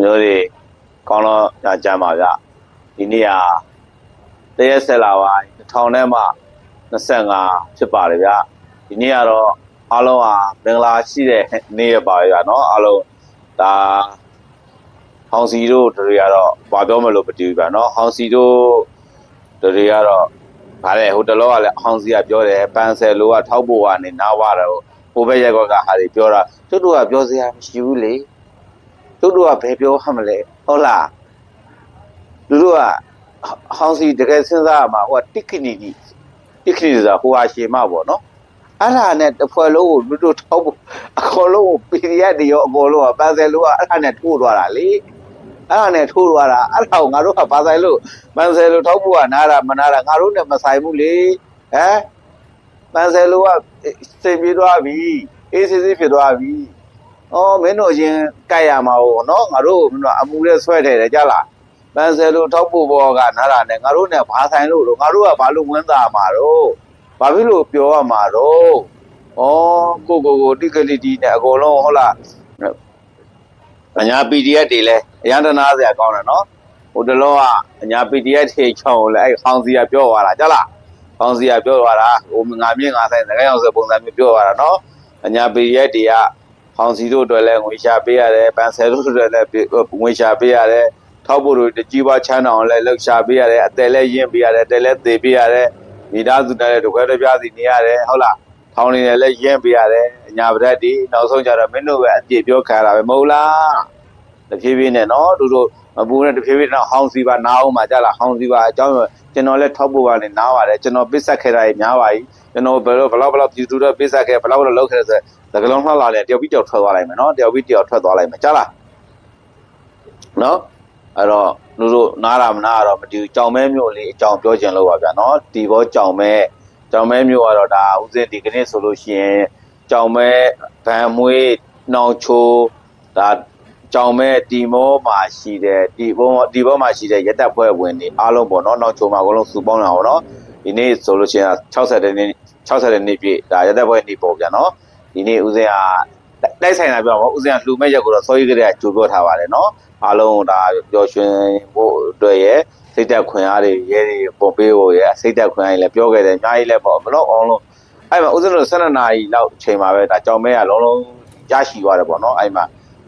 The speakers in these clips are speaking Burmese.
မျိုးတွေကောင်းတော့ညကြမ်းပါဗျဒီနေ့ဟာတရက်ဆက်လာပါ1000နဲ့မှ25ဖြစ်ပါတယ်ဗျဒီနေ့ကတော့အားလုံးဟာမင်္ဂလာရှိတဲ့နေ့ရပါဗျာเนาะအားလုံးဒါဟောင်စီတို့တွေကတော့ဘာပြောမလို့မတူဘူးဗျာเนาะဟောင်စီတို့တွေကတော့ဗါလေဟိုတလောကလည်းဟောင်စီကပြောတယ်ပန်ဆယ်လိုကထောက်ဖို့ကနေနားဝတော့ဟိုဘက်ရက်ကွက်ကဟာတွေပြောတာသူတို့ကပြောစရာမရှိဘူးလေ သူတို့ကဘယ်ပြောဟမလဲဟုတ်လားသူတို့ကဟောင်းစီတကယ်စဉ်းစားရမှာဟိုကတစ်ခဏီဒီတစ်ခဏီဆိုတာဟိုဟာရှေမပေါ့နော်အဲ့ဒါနဲ့တစ်ဖွဲ့လုံးကိုသူတို့ထောက်ဖို့အခေါ်လုံးကို PDF တွေရောအခေါ်လုံးကပန်ဆယ်လုံးကအဲ့ဒါနဲ့ထိုးသွားတာလေအဲ့ဒါနဲ့ထိုးသွားတာအဲ့ဒါကိုငါတို့ကပါဆိုင်လို့ပန်ဆယ်လုံးထောက်ဖို့ကနားတာမနာတာငါတို့နဲ့မဆိုင်ဘူးလေဟမ်ပန်ဆယ်လုံးကစိတ်ပြေးသွားပြီအေးစစ်စစ်ဖြစ်သွားပြီ။ အော်မင်းတို့အရင်ကြိုက်ရမှာဟုတ်နော်ငါတို့မင်းတို့အမှုလေးဆွဲထည့်တယ်ကြလား။ပန်ဆယ်လိုထောက်ဖို့ဘောကနားတာနဲ့ငါတို့နဲ့ဘာဆိုင်လို့လို့ငါတို့ကဘာလို့ဝင်သားမှာတော့ဘာဖြစ်လို့ပြောရမှာတော့။အော်ကိုကိုကိုတိကလီတီနဲ့အကုန်လုံးဟုတ်လား။အညာ PDF တွေလဲအရန်တနာစရာကောင်းတယ်နော်။ဟိုတလောကအညာ PDF တွေချောင်းလဲအဲ့ဟောင်စီကပြောသွားတာကြလား။ဟောင်စီကပြောသွားတာဟိုငါမြင့်ငါဆိုင်ငကရောက်ဆိုပုံစံမျိုးပြောသွားတာနော်။အညာ PDF တွေက ဟောင်စီတို့အတွက်လည်းငွေရှာပေးရတယ်ပန်ဆယ်တို့အတွက်လည်းငွေရှာပေးရတယ်ထောက်ဖို့တို့ကြီးပွားချမ်းအောင်လည်းလှုပ်ရှားပေးရတယ်အတယ်လည်းရင်းပေးရတယ်အတယ်လည်းသေပေးရတယ်မိသားစုနဲ့လည်းတခွဲတစ်ပြားစီနေရတယ်ဟုတ်လားထောင်းနေတယ်လည်းရင်းပေးရတယ်အညာပရက်ဒီနောက်ဆုံးကြတော့မင်းတို့ပဲအပြည့်ပြောခံရတာပဲမဟုတ်လားတဖြည်းဖြည်းနဲ့နော်တို့တို့မပူနဲ့တဖြည်းဖြည်းတော့ဟောင်စီပါနားအောင်မှာကြလားဟောင်စီပါအကြောင်းကျွန်တော်လည်းထောက်ဖို့ပါနဲ့နားပါတယ်ကျွန်တော်ပစ်ဆက်ခဲ့တာကြီးများပါကြီးကျွန်တော်ဘယ်လိုဘယ်လောက်ဘယ်လောက်ပြည်သူတွေပစ်ဆက်ခဲ့ဘယ်လောက်ဘယ်လောက်လုပ်ခဲ့ဆို သကလုံးလှလာလေတယောက်ပြီးတယောက်ထွက်သွားလိုက်မယ်နော်တယောက်ပြီးတယောက်ထွက်သွားလိုက်မယ်ကြားလားနော်အဲ့တော့လူတို့နားတာမနာတော့မတူကြောင်မဲမျိုးလေးအကြောင်းပြောချင်လို့ပါဗျာနော်ဒီဘောကြောင်မဲကြောင်မဲမျိုးကတော့ဒါဥစဉ်ဒီကနေ့ဆိုလို့ရှိရင်ကြောင်မဲဗန်မွေးနှောင်ချိုဒါကြောင်မဲဒီမောမှာရှိတဲ့ဒီဘောဒီဘောမှာရှိတဲ့ရက်တပ်ဖွဲ့ဝင်တွေအားလုံးပေါ့နော်နှောင်ချိုမှာအကုန်လုံးစုပေါင်းတာပေါ့နော်ဒီနေ့ဆိုလို့ရှိရင်60တဲ့နေ့60တဲ့နေ့ပြည့်ဒါရက်တပ်ဖွဲ့နေ့ပေါ့ဗျာနော် ဒီနေ့ဦးစင်းကတိုက်ဆိုင်တာပြောပါဦးစင်းကလှူမဲ့ရက်ကိုတော့စောကြီးကလေးကကြိုပြောထားပါတယ်နော်အားလုံးဒါပျော်ရွှင်ဖို့အတွက်ရဲ့စိတ်သက်ခွင့်အားတွေရဲတွေပုံပေးဖို့ရဲ့စိတ်သက်ခွင့်အားတွေလည်းပြောခဲ့တယ်အများကြီးလည်းပေါ့ဘလို့အောင်လုံးအဲ့မှာဦးစင်းတို့12နာရီလောက်အချိန်မှာပဲဒါကြောင်မဲကလုံးလုံးရရှိသွားတယ်ပေါ့နော်အဲ့မှာ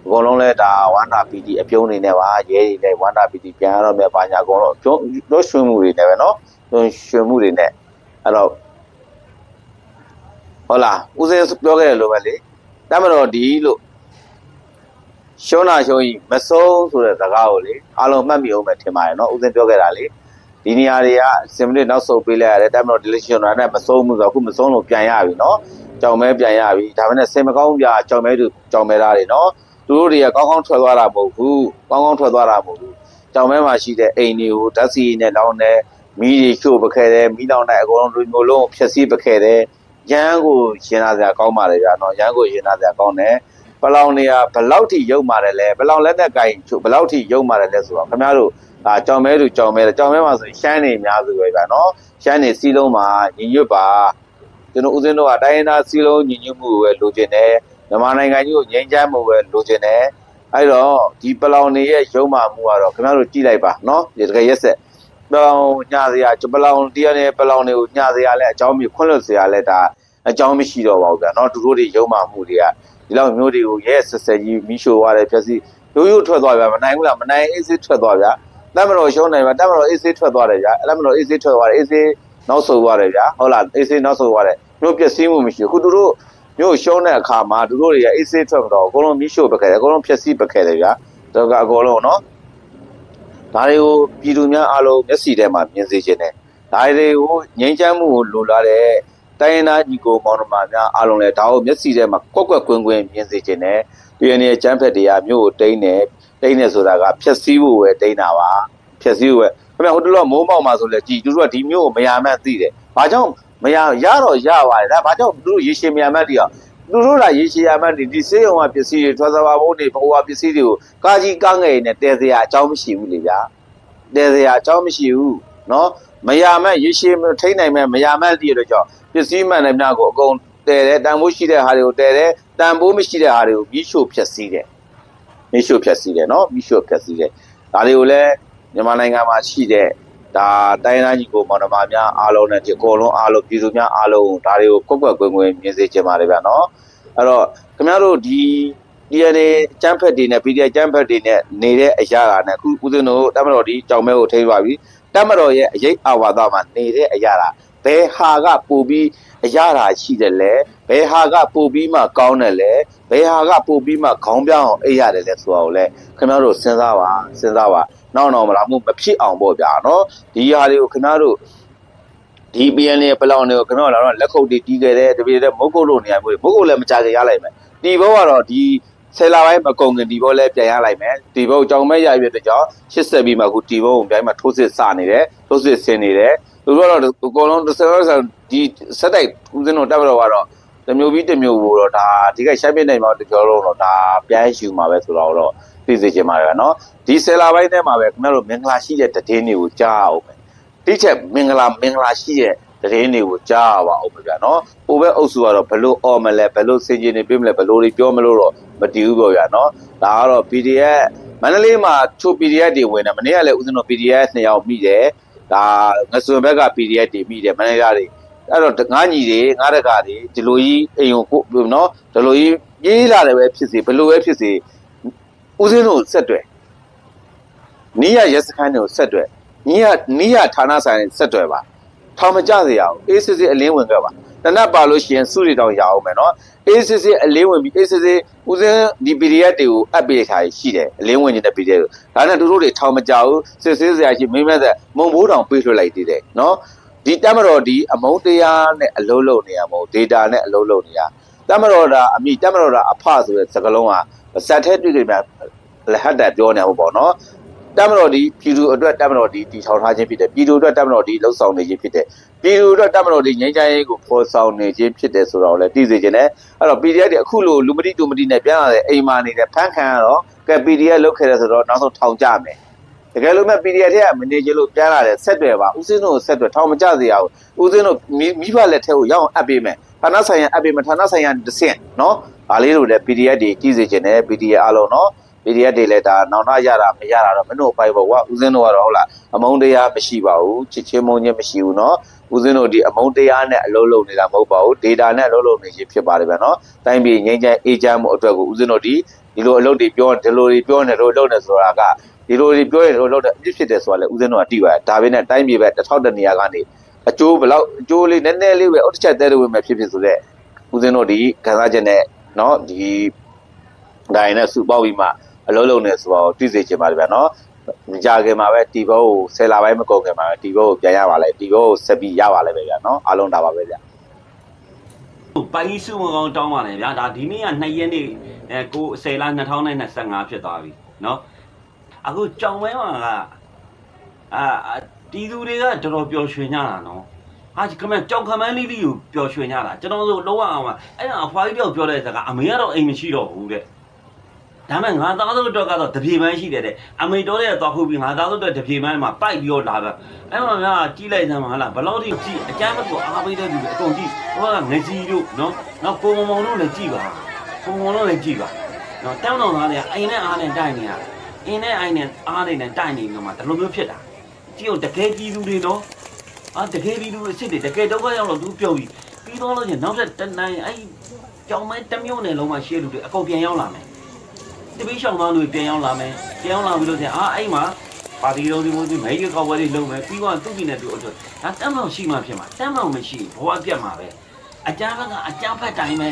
အကုန်လုံးလဲဒါဝန္တာပီတီအပြုံးနေနဲ့ပါရဲတွေနဲ့ဝန္တာပီတီပြန်ရတော့မြတ်ပါညာအကုန်လုံးကျုံလို့ရွှင်မှုတွေနဲ့ပဲနော်ရွှင်မှုတွေနဲ့အဲ့တော့ ဟုတ်လားဦးစင်းပြောခဲ့တယ်လို့ပဲလေတမတော်ဒီလို့ရှုံးတာရှုံးကြီးမဆုံးဆိုတဲ့စကားကိုလေအားလုံးမှတ်မိအောင်ပဲထင်ပါတယ်နော်ဦးစင်းပြောခဲ့တာလေဒီနေရာတွေကစင်မနစ်နောက်ဆုတ်ပေးလိုက်ရတယ်တမတော်ဒီလေးရှုံးတာနဲ့မဆုံးဘူးဆိုတော့အခုမဆုံးလို့ပြန်ရပြီနော်ကြောင်မဲပြန်ရပြီဒါပေမဲ့စင်မကောင်းပြကြောင်မဲသူကြောင်မဲသားတွေနော်သူတို့တွေကကောင်းကောင်းထွက်သွားတာမဟုတ်ဘူးကောင်းကောင်းထွက်သွားတာမဟုတ်ဘူးကြောင်မဲမှာရှိတဲ့အိမ်တွေကိုဓာတ်စီနဲ့လောင်းတယ်မီးတွေရှို့ပခဲ့တယ်မီးလောင်တဲ့အကုန်လုံးလူမျိုးလုံးကိုဖျက်ဆီးပခဲ့တယ် ရန်ကိုရင်လာစရာကောင်းပါလေဗျာနော်ရန်ကိုရင်လာစရာကောင်းတယ်ပလောင်တွေကဘလောက်ထိရုပ်မာတယ်လဲပလောင်လက်သက်ကင်ဘလောက်ထိရုပ်မာတယ်လဲဆိုတော့ခင်ဗျားတို့အာကြောင်မဲသူကြောင်မဲကြောင်မဲမှာဆိုရှမ်းနေအများစုပဲဗျာနော်ရှမ်းနေစီးလုံးမှာညီညွတ်ပါကျွန်တော်ဦးစင်းတို့ကတိုင်းရင်းသားစီးလုံးညီညွတ်မှုကိုပဲလိုချင်တယ်မြန်မာနိုင်ငံကြီးကိုငြိမ်းချမ်းမှုပဲလိုချင်တယ်အဲ့တော့ဒီပလောင်တွေရဲ့ရုံမာမှုကတော့ခင်ဗျားတို့ကြည့်လိုက်ပါနော်ဒီတကယ်ရက်ဆက် ပလောင်ညာစရာပလောင်တရားနဲ့ပလောင်တွေကိုညာစရာလဲအကြောင်းမျိုးခွန့်လွတ်စရာလဲဒါအကြောင်းမရှိတော့ပါဘူးဗျာနော်သူတို့တွေရုံမှမှုတွေကဒီလောက်မျိုးတွေကိုရဲဆက်ဆက်ကြီးမိရှို့ရတယ်ဖြစ်စီရိုးရိုးထွက်သွားဗျာမနိုင်ဘူးလားမနိုင်အေးဆေးထွက်သွားဗျာတမတော်ရှုံးနိုင်ဗျာတမတော်အေးဆေးထွက်သွားတယ်ဗျာအဲ့မတော်အေးဆေးထွက်သွားတယ်အေးဆေးနောက်ဆုတ်သွားတယ်ဗျာဟုတ်လားအေးဆေးနောက်ဆုတ်သွားတယ်မျိုးပျက်စီးမှုမရှိဘူးခုသူတို့မျိုးရှုံးတဲ့အခါမှာသူတို့တွေကအေးဆေးထွက်တော့အကုန်လုံးမိရှို့ပခဲ့တယ်အကုန်လုံးဖျက်ဆီးပခဲ့တယ်ဗျာတော့ကအကုန်လုံးနော် ဒါတွေကိုပြည်သူများအားလုံးမျက်စိထဲမှာမြင်စေခြင်းနဲ့ဒါတွေကိုငြိမ်းချမ်းမှုကိုလိုလားတဲ့တိုင်းရင်းသားညီကိုမောင်နှမများအားလုံးလည်းဒါကိုမျက်စိထဲမှာကွက်ကွက်ကွင်းကွင်းမြင်စေခြင်းနဲ့ပြည်နယ်ကျန်းဖက်တရားမြို့ကိုတိမ့်တယ်တိမ့်တယ်ဆိုတာကဖြက်စီးဖို့ပဲတိမ့်တာပါဖြက်စီးဖို့ပဲခင်ဗျဟိုတလောမိုးမောက်မှာဆိုလဲကြည်သူတို့ကဒီမြို့ကိုမရမှန်းသိတယ်ဘာကြောင့်မရရတော့ရပါတယ်ဒါဘာကြောင့်သူတို့ရေရှည်မရမှန်းတည်းအောင် သူတို့ကရေရှည်ရမှဒီဒီစေးရုံကပစ္စည်းတွေထွက်သွားပါဖို့နေဘဝပစ္စည်းတွေကိုကာကြီးကားငယ်နဲ့တဲစရာအကြောင်းမရှိဘူးလေဗျာတဲစရာအကြောင်းမရှိဘူးနော်မရမတ်ရေရှည်ထိနိုင်မဲ့မရမတ်တည်းတော့ကြောင့်ပစ္စည်းမှန်တဲ့များကိုအကုန်တဲတယ်တန်ဖိုးရှိတဲ့ဟာတွေကိုတဲတယ်တန်ဖိုးမရှိတဲ့ဟာတွေကိုမိရှို့ဖျက်ဆီးတယ်မိရှို့ဖျက်ဆီးတယ်နော်မိရှို့ဖျက်ဆီးတယ်ဒါတွေကိုလည်းမြန်မာနိုင်ငံမှာရှိတဲ့ ဒါတိုင်းတိုင်းကြီးကိုမော်နမများအားလုံးနဲ့ဒီအကုန်လုံးအားလုံးပြည်သူများအားလုံးဒါတွေကိုကွက်ကွက်ကွင်းကွင်းမြင်စေချင်ပါတယ်ဗျာနော်အဲ့တော့ခင်ဗျားတို့ဒီ DNA ကျန်းဖက်တွေနဲ့ PDF ကျန်းဖက်တွေနဲ့နေတဲ့အရာကနဲ့အခုဦးဇင်းတို့တမတော်ဒီကြောင်မဲကိုထိပါပြီတမတော်ရဲ့အရေးအာဝါဒမှာနေတဲ့အရာကဘယ်ဟာကပို့ပြီးအရာတာရှိတယ်လဲ ဘယ်ဟာကပို့ပြီးမှကောင်းတယ်လဲဘယ်ဟာကပို့ပြီးမှခေါင်းပြောင်းအောင်အိပ်ရတယ်လဲဆိုတာကိုလည်းခင်ဗျားတို့စဉ်းစားပါစဉ်းစားပါနောက်တော့မလားမို့မဖြစ်အောင်ပေါ့ဗျာနော်ဒီဟာတွေကိုခင်ဗျားတို့ဒီ PNL ပလောင်တွေကိုခင်ဗျားတို့လာတော့လက်ခုပ်တီးတီးခဲ့တဲ့တပည့်တဲ့မုတ်ကုတ်လို့နေရာမျိုးတွေမုတ်ကုတ်လည်းမကြခင်ရလိုက်မယ်ဒီဘောကတော့ဒီဆယ်လာပိုင်းမကုန်ခင်ဒီဘောလည်းပြန်ရလိုက်မယ်ဒီဘောကြောင်မဲ့ရပြတဲ့ကြောင့်80ပြီးမှအခုဒီဘောကိုပြန်မှထိုးစစ်စနေတယ်ထိုးစစ်ဆင်နေတယ်သူတို့ကတော့အကုန်လုံးတစ်စက်ဆက်ဒီစက်တိုက်ဦးစင်းတို့တက်တော့ကတော့ တမျိုးပြီးတမျိုးကိုတော့ဒါဒီကရှိုင်းပြနိုင်မှာတကြောလုံးတော့ဒါပြန်ယူမှာပဲဆိုတော့တော့သိစေချင်ပါတယ်နော်ဒီဆယ်လာပိုင်းထဲမှာပဲခင်ဗျားတို့မင်္ဂလာရှိတဲ့တည်င်းတွေကိုကြားအောင်မယ်တိချက်မင်္ဂလာမင်္ဂလာရှိတဲ့တည်င်းတွေကိုကြားပါအောင်ဗျာနော်ဟိုဘက်အုပ်စုကတော့ဘလို့အော်မလဲဘလို့စင်ကျင်နေပြမလဲဘလို့တွေပြောမလို့တော့မတည်ဘူးပေါ့ဗျာနော်ဒါကတော့ PDF မန္တလေးမှာချို PDF တွေဝင်တယ်မနေ့ကလည်းဦးဇင်းတို့ PDF နှစ်ယောက်မိတယ်ဒါငစွန်ဘက်က PDF တွေမိတယ်မန္တလေးကတွေ အဲ့တော့ငါညီတွေငါတကာတွေဒီလိုကြီးအိမ်ကိုကိုနော်ဒီလိုကြီးပြေးလာတယ်ပဲဖြစ်စီဘယ်လိုပဲဖြစ်စီဦးဇင်းတို့ဆက်တွေ့နီးရရက်စခန်းတွေကိုဆက်တွေ့နီးရနီးရဌာနဆိုင်ဆက်တွေ့ပါထောင်မကြစေရအောင်အေးစစ်စစ်အလင်းဝင်ခဲ့ပါတနတ်ပါလို့ရှိရင်စုတွေတောင်ရအောင်မယ်နော်အေးစစ်စစ်အလင်းဝင်ပြီးအေးစစ်စစ်ဦးစင်းဒီ PDF တွေကိုအပ်ပေးထားရှိတယ်အလင်းဝင်နေတဲ့ PDF ကိုဒါနဲ့တို့တို့တွေထောင်မကြဘူးစစ်စစ်စရာရှိမင်းမဲ့သက်မုံဘိုးတောင်ပေးလွှတ်လိုက်သေးတယ်နော် ဒီတမတော်ဒီအမုံတရားနဲ့အလုံးလုံးနေရမဟုတ် data နဲ့အလုံးလုံးနေရတမတော်ဒါအမိတမတော်ဒါအဖဆိုတဲ့စကားလုံးကစက်ထဲတွေ့ကြမြလက်ဟတ်တာပြောနေမှာပေါ့နော်တမတော်ဒီပြည်သူအတွက်တမတော်ဒီတီထောင်ထားခြင်းဖြစ်တယ်ပြည်သူအတွက်တမတော်ဒီလှုပ်ဆောင်နေခြင်းဖြစ်တယ်ပြည်သူအတွက်တမတော်ဒီငြိမ်းချမ်းရေးကိုဖော်ဆောင်နေခြင်းဖြစ်တယ်ဆိုတော့လည်းသိစေခြင်းနဲ့အဲ့တော့ PDF တွေအခုလိုလူမတိတူမတိနဲ့ပြန်လာတဲ့အိမ်မာနေတဲ့ဖန်ခံရတော့ကဲ PDF လုတ်ခဲ့တယ်ဆိုတော့နောက်ဆုံးထောင်ကြမယ် တကယ်လို့မဲ့ PDF ထက်ကမနေချင်လို့ပြန်လာတယ်ဆက်တွေ့ပါဦးစင်းတို့ကိုဆက်တွေ့ထောင်မကြစေရဘူးဦးစင်းတို့မိဘလက်ထက်ကိုရအောင်အပ်ပေးမယ်ဌာနဆိုင်ရာအပ်ပေးမယ်ဌာနဆိုင်ရာတစ်ဆင့်နော်ဒါလေးလို့လည်း PDF တွေကြီးစေချင်တယ် PDF အားလုံးနော် PDF တွေလည်းဒါနောင်နာရတာမရတာတော့မနှုတ်ပိုက်ပေါ့ကွာဦးစင်းတို့ကတော့ဟုတ်လားအမုန်းတရားမရှိပါဘူးချစ်ချင်းမုန်းချင်းမရှိဘူးနော်ဦးစင်းတို့ဒီအမုန်းတရားနဲ့အလုံးလုံးနေတာမဟုတ်ပါဘူး data နဲ့အလုံးလုံးနေရဖြစ်ပါတယ်ဗျာနော်တိုင်းပြည်ငြိမ်းချမ်းအေးချမ်းမှုအတွက်ကိုဦးစင်းတို့ဒီဒီလိုအလုပ်တွေပြောဒီလိုတွေပြောနေလို့လုပ်နေဆိုတာက ဒီလိုတွေပြောရင်လို့လုပ်တဲ့အဖြစ်ဖြစ်တယ်ဆိုတာလည်းဦးစင်းတို့ကသိပါတယ်ဒါပေမဲ့တိုင်းပြည်ပဲတစ်ထောက်တနေရာကနေအကျိုးဘလောက်အကျိုးလေးနည်းနည်းလေးပဲအုတ်တစ်ချက်တဲတွေဝင်မဲ့ဖြစ်ဖြစ်ဆိုတဲ့ဦးစင်းတို့ဒီခံစားချက်နဲ့เนาะဒီဒါရင်နဲ့စုပေါက်ပြီးမှအလုံးလုံးနေဆိုတော့သိစေချင်ပါတယ်ဗျာเนาะမကြခင်မှာပဲတီဘောကိုဆယ်လာပိုင်းမကုန်ခင်မှာပဲတီဘောကိုပြန်ရပါလေတီဘောကိုဆက်ပြီးရပါလေပဲဗျာเนาะအားလုံးဒါပါပဲဗျာ ပိုင်စုမကောင်းတောင်းပါလေဗျာဒါဒီနေ့က2ရက်နေ့အဲကို10လ2025ဖြစ်သွားပြီเนาะ အခုကြောင်မဲမှာကအာတီးသူတွေကတော်တော်ပျော်ရွှင်ကြတာနော်ဟာခမကြောင်ခမန်းလေးလေးကိုပျော်ရွှင်ကြတာကျွန်တော်တို့လုံးဝအောင်ပါအဲ့ဒါအဖွားကြီးတော့ပြောတဲ့စကားအမေကတော့အိမ်မရှိတော့ဘူးတဲ့ဒါမဲ့ငါသားတို့တော့ကတော့တပြေပန်းရှိတယ်တဲ့အမေတော်တဲ့သွားခုပြီးငါသားတို့တော့တပြေပန်းမှာပိုက်ပြီးတော့လာတာအဲ့မှာများကြီးလိုက်စမ်းပါလားဘလောက်ထိကြည့်အကျမ်းမကိုအားပေးတဲ့သူတွေအကုန်ကြည့်ဟိုကငကြီးတို့နော်နော်ကိုမမောင်တို့လည်းကြည့်ပါကိုမောင်တို့လည်းကြည့်ပါနော်တောင်းတော်သားတွေကအိမ်နဲ့အားနဲ့တိုက်နေရ အင်းနဲ့အိုင်နဲ့အားနဲ့တိုက်နေပြီးမှဒီလိုမျိုးဖြစ်တာကြည့်အောင်တကယ်ကြီးသူတွေနော်အာတကယ်ကြီးသူတွေစစ်တယ်တကယ်ဒုက္ခရောက်တော့သူပြုတ်ပြီးပြီးတော့လို့ချင်းနောက်ထပ်တနိုင်အဲ့ကြောင်မဲတစ်မျိုးနဲ့လုံးမှရှေ့လူတွေအကုန်ပြန်ရောက်လာမယ်တပိရှောင်းသားတွေပြန်ရောက်လာမယ်ပြန်ရောက်လာပြီးလို့ဆိုရင်အာအဲ့မှာပါတီလုံးဒီမိုဒီမဲရကောက်ဝဲလေးလုံးမယ်ပြီးတော့သူ့ပြည်နယ်သူ့အတွက်ဒါတမ်းမောင်ရှိမှဖြစ်မှာတမ်းမောင်မရှိဘဝပြတ်မှာပဲအကြမ်းဖက်ကအကြမ်းဖက်တိုင်းပဲ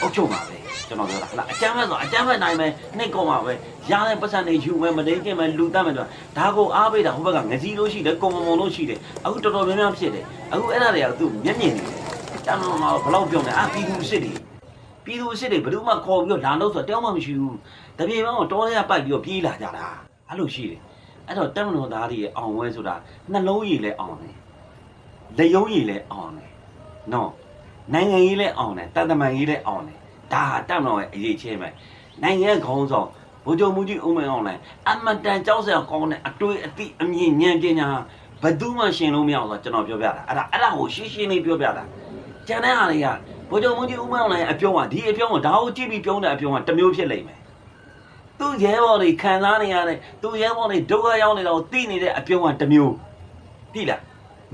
အုပ်ချုပ်မှာပဲကျွန်တော်ပြောတာဟလားအကြမ်းဖက်ဆိုအကြမ်းဖက်တိုင်းပဲနှိတ်ကောမှာပဲရတဲ့ပတ်စံတွေယူမယ်မတိတ်ကျင်မယ်လူတတ်မယ်တော့ဒါကိုအားပေးတာဟိုဘက်ကငစီလို့ရှိတယ်ကုံမုံလို့ရှိတယ်အခုတော်တော်များများဖြစ်တယ်အခုအဲ့ဒါတွေကသူ့မျက်မြင်နေတယ်တမ်းမောင်ကဘယ်လောက်ပြောနေအာပြည်သူစစ်တွေပြည်သူစစ်တွေဘယ်သူမှခေါ်ပြီးတော့လာလို့ဆိုတော့တယောက်မှမရှိဘူးတပြေပေါင်းတော့တောထဲကပိုက်ပြီးတော့ပြေးလာကြတာအဲ့လိုရှိတယ်အဲ့တော့တက်မတော်သားတွေရဲ့အောင်ဝဲဆိုတာနှလုံးရည်လဲအောင်တယ်လက်ရုံးရည်လဲအောင်တယ်နော် နိုင်ငံရေးလဲအောင်တယ်တန်တမန်ရေးလဲအောင်တယ်ဒါဟာတက်မတော်ရဲ့အရေးချင်းပဲနိုင်ငံခေါင်းဆောင်ဘိုးချုပ်မူကြီးဦးမင်းအောင်လဲအမတန်ကြောက်စရာကောင်းတဲ့အတွေ့အသည့်အမြင်ဉာဏ်ပညာဘယ်သူမှရှင်လို့မရအောင်ဆိုတော့ကျွန်တော်ပြောပြတာအဲ့ဒါအဲ့ဒါကိုရှင်းရှင်းလေးပြောပြတာကျန်တဲ့ဟာတွေကဘိုးချုပ်မကြီးဦးမောင်လည်းအပြုံးကဒီအပြုံးကဒါကိုကြည့်ပြီးပြုံးတဲ့အပြုံးကတစ်မျိုးဖြစ်လိမ့်မယ်သူ့ရဲဘော်တွေခံစားနေရတဲ့သူ့ရဲဘော်တွေဒုက္ခရောက်နေတာကိုသိနေတဲ့အပြုံးကတစ်မျိုးသိလား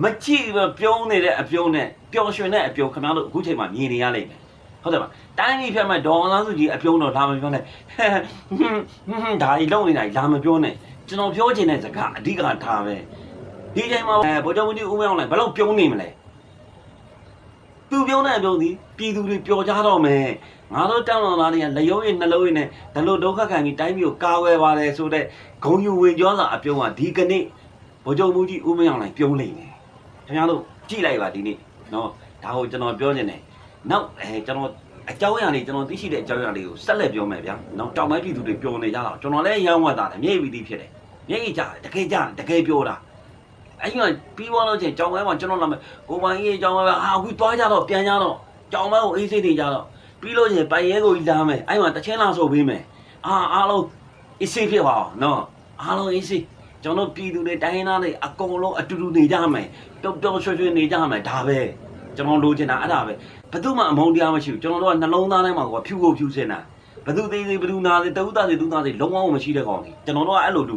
မကြည့်ပဲပြုံးနေတဲ့အပြုံးနဲ့ပျော်ရွှင်တဲ့အပြုံးခင်ဗျားတို့အခုချိန်မှာမြင်နေရလိမ့်မယ်ဟုတ်တယ်ပါတိုင်းပြည်ဖြတ်မဲ့ဒေါ်အောင်ဆန်းစုကြည်အပြုံးတော့လာမပြောနဲ့ဟဲ့ဟွန်းဟွန်းဒါကြီးလုံနေတာကြီးလာမပြောနဲ့ကျွန်တော်ပြောချင်တဲ့စကားအဓိကထားပဲဒီချိန်မှာအဲဗိုလ်ချုပ်မှုကြီးဦးမင်းအောင်လည်းဘယ်လောက်ပြုံးနေမလဲသူပြောတဲ့အပြုံးသည်ပြည်သူတွေပျော်ကြတော့မယ်ငါတို့တောင်းတော်သားတွေကလျုံရည်နှလုံးရည်နဲ့ဒါလို့ဒုက္ခခံပြီးတိုင်းပြည်ကိုကာဝယ်ပါတယ်ဆိုတဲ့ဂုံယူဝင်ကြောစာအပြုံးကဒီကနေ့ဗိုလ်ချုပ်မှုကြီးဦးမင်းအောင်လိုက်ပြုံးလိမ့်မယ် ခင်ဗျားတို့ကြည့်လိုက်ပါဒီနေ့နော်ဒါကိုကျွန်တော်ပြောနေတယ်နောက်အဲကျွန်တော်အကြောင်းအရာလေးကျွန်တော်သိရှိတဲ့အကြောင်းအရာလေးကိုဆက်လက်ပြောမယ်ဗျာနော်တောင်ပိုင်းပြည်သူတွေပျော်နေကြတော့ကျွန်တော်လည်းရမ်းဝတ်တာတယ်မျက်ရည်ပြီးဖြစ်တယ်မျက်ရည်ကြတယ်တကယ်ကြတယ်တကယ်ပြောတာအဲ့ဒီကပြီးသွားတော့ချင်းကြောင်ဝဲမှာကျွန်တော်လာမယ်ကိုပိုင်ကြီးကြောင်ဝဲကဟာအခုသွားကြတော့ပြန်ကြတော့ကြောင်ဝဲကိုအေးစိတ်နေကြတော့ပြီးလို့ချင်းပိုင်ရဲကိုကြီးလာမယ်အဲ့မှာတချင်းလာဆိုပေးမယ်အာအားလုံးအေးစိတ်ဖြစ်ပါအောင်နော်အားလုံးအေးစိတ် ကျွန်တော်ပြည်သူတွေတိုင်းရင်းသားတွေအကုန်လုံးအတူတူနေကြမယ်တုတ်တုတ်ရွှွှွှနေကြမယ်ဒါပဲကျွန်တော်လိုချင်တာအဲ့ဒါပဲဘယ်သူမှအမုန်းတရားမရှိဘူးကျွန်တော်တို့ကနှလုံးသားထဲမှာကဖြူကိုဖြူစင်တာဘယ်သူသေးသေးဘယ်သူနာသေးတဝုသားသေးသူသားသေးလုံးဝမရှိတဲ့ကောင်ကြီးကျွန်တော်တို့ကအဲ့လိုတူ